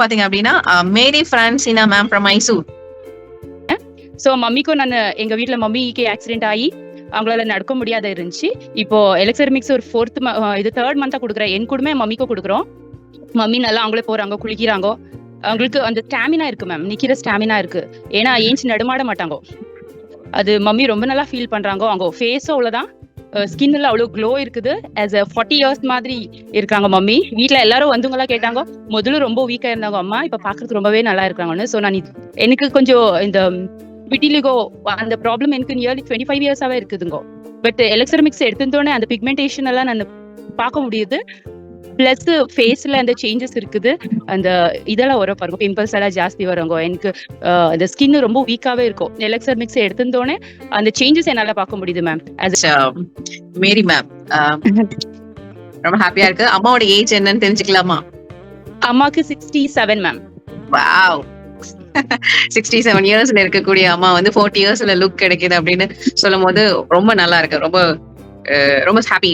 பாத்தீங்க அப்படின்னா Mary Francina ma'am from Mysore so மம்மிக்கும் நான் எங்க வீட்டுல மம்மிக்கு ஆக்சிடென்ட் ஆகி அவங்களால நடக்க முடியாத இருந்துச்சு. இப்போ எலக்சர் மிக்ஸ் ஒரு ஃபோர்த் இது தேர்ட் மந்தா கொடுக்குறேன். என் கூடமே மம்மிக்கும் கொடுக்குறோம். மம்மி நல்லா அவங்களே போறாங்க குளிக்கிறாங்க. அவங்களுக்கு அந்த ஸ்டாமினா இருக்கு மேம் நிக்கிற ஸ்டாமினா இருக்கு. ஏன்னா ஏஞ்சி நடுமாட மாட்டாங்க. அது மம்மி ரொம்ப நல்லா ஃபீல் பண்றாங்க. அவங்க ஃபேஸும் ஸ்கின் எல்லாம் அவ்வளவு க்ளோ இருக்குது. ஆஸ் அ ஃபார்ட்டி இயர்ஸ் மாதிரி இருக்காங்க மம்மி. வீட்டுல எல்லாரும் வந்தவங்களா கேட்டாங்க முதல்ல ரொம்ப வீக்கா இருந்தாங்க அம்மா இப்ப பாக்குறதுக்கு ரொம்பவே நல்லா இருக்காங்கன்னு. ஸோ நான் எனக்கு கொஞ்சம் இந்த விட்டிலிகோ அந்த ப்ராப்ளம் எனக்கு நியர்லி டுவெண்ட்டி ஃபைவ் இயர்ஸாவே இருக்குதுங்க. பட் எலக்ட்ரானிக்ஸ் எடுத்தோடனே அந்த பிக்மெண்டேஷன் எல்லாம் நான் பார்க்க முடியுது. பிளஸ் ஃபேஸ்ல அந்த சேஞ்சஸ் இருக்குது. அந்த இதெல்லாம் வரும் பாருங்க. பிம்பிள்ஸ் எல்லாம் ஜாஸ்தி வருங்க. எனக்கு அஹ், இந்த ஸ்கின் ரொம்ப வீக்காவே இருக்கும். எலக்சர் மிக்ஸ் எடுத்திருந்தோடனே அந்த சேஞ்சஸ் என்னால பார்க்க முடியுது மேம் மேரி மேம் ரொம்ப ஹாப்பியா இருக்கு. அம்மாவோட ஏஜ் என்னன்னு தெரிஞ்சுக்கலாமா? அம்மாக்கு sixty seven ma'am wow sixty seven இயர்ஸ்ல இருக்கக்கூடிய அம்மா வந்து ஃபோர்ட்டி இயர்ஸ்ல லுக் கிடைக்குது அப்படின்னு சொல்லும் போது ரொம்ப நல்லா இருக்கு. ரொம்ப ரொம்ப ஹாப்பி